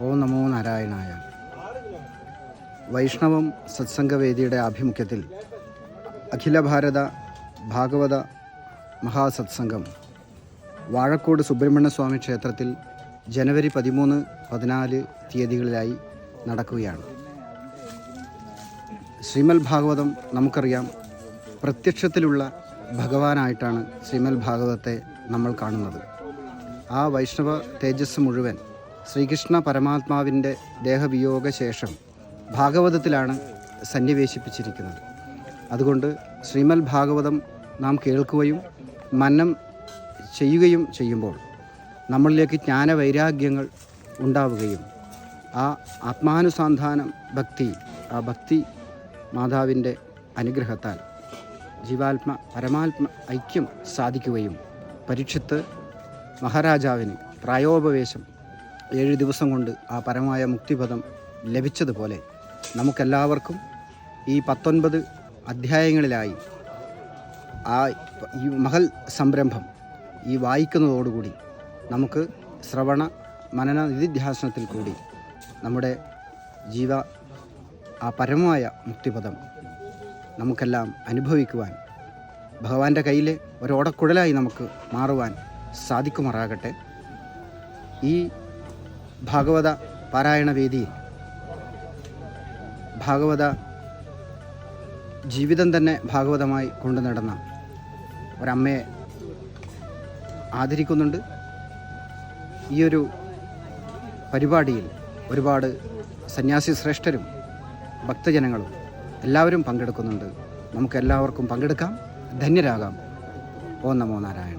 ഓം നമോ നാരായണായ. വൈഷ്ണവം സത്സംഗവേദിയുടെ ആഭിമുഖ്യത്തിൽ അഖില ഭാരത ഭാഗവത മഹാസത്സംഗം വാഴക്കോട് സുബ്രഹ്മണ്യസ്വാമി ക്ഷേത്രത്തിൽ ജനുവരി പതിമൂന്ന് പതിനാല് തീയതികളിലായി നടക്കുകയാണ്. ശ്രീമൽ ഭാഗവതം നമുക്കറിയാം പ്രത്യക്ഷത്തിലുള്ള ഭഗവാനായിട്ടാണ് ശ്രീമൽ ഭാഗവതത്തെ നമ്മൾ കാണുന്നത്. ആ വൈഷ്ണവ തേജസ് മുഴുവൻ ശ്രീകൃഷ്ണ പരമാത്മാവിന്റെ ദേഹവിയോഗ ശേഷം ഭാഗവതത്തിലാണ് സന്നിവേശിപ്പിച്ചിരിക്കുന്നത്. അതുകൊണ്ട് ശ്രീമൽ ഭാഗവതം നാം കേൾക്കുകയും മന്നം ചെയ്യുകയും ചെയ്യുമ്പോൾ നമ്മളിലേക്ക് ജ്ഞാനവൈരാഗ്യങ്ങൾ ഉണ്ടാവുകയും ആ ആത്മാനുസന്ധാനം ഭക്തി ആ ഭക്തി മാതാവിന്റെ അനുഗ്രഹത്താൽ ജീവാത്മ പരമാത്മ ഐക്യം സാധിക്കുകയും പരീക്ഷത്ത് മഹാരാജാവിന് പ്രായോപവേശം ഏഴ് ദിവസം കൊണ്ട് ആ പരമായ മുക്തിപദം ലഭിച്ചതുപോലെ നമുക്കെല്ലാവർക്കും ഈ പത്തൊൻപത് അധ്യായങ്ങളിലായി ആ ഈ മഹൽ സംരംഭം ഈ വായിക്കുന്നതോടുകൂടി നമുക്ക് ശ്രവണ മനന നിധിധ്യാസനത്തിൽ കൂടി നമ്മുടെ ജീവ ആ പരമമായ മുക്തിപദം നമുക്കെല്ലാം അനുഭവിക്കുവാൻ ഭഗവാന്റെ കയ്യിലെ ഒരോടക്കുഴലായി നമുക്ക് മാറുവാൻ സാധിക്കുമാറാകട്ടെ. ഈ ഭാഗവത പാരായണ വേദി. ഭാഗവത ജീവിതം തന്നെ ഭാഗവതമായി കൊണ്ടു നടന്ന ഒരമ്മയെ ആദരിക്കുന്നുണ്ട്. ഈ ഒരു പരിപാടിയിൽ ഒരുപാട് സന്യാസി ശ്രേഷ്ഠരും ഭക്തജനങ്ങളും എല്ലാവരും പങ്കെടുക്കുന്നുണ്ട്. നമുക്കെല്ലാവർക്കും പങ്കെടുക്കാം. ധന്യരാകാം. ഓം നമോ നാരായണായ.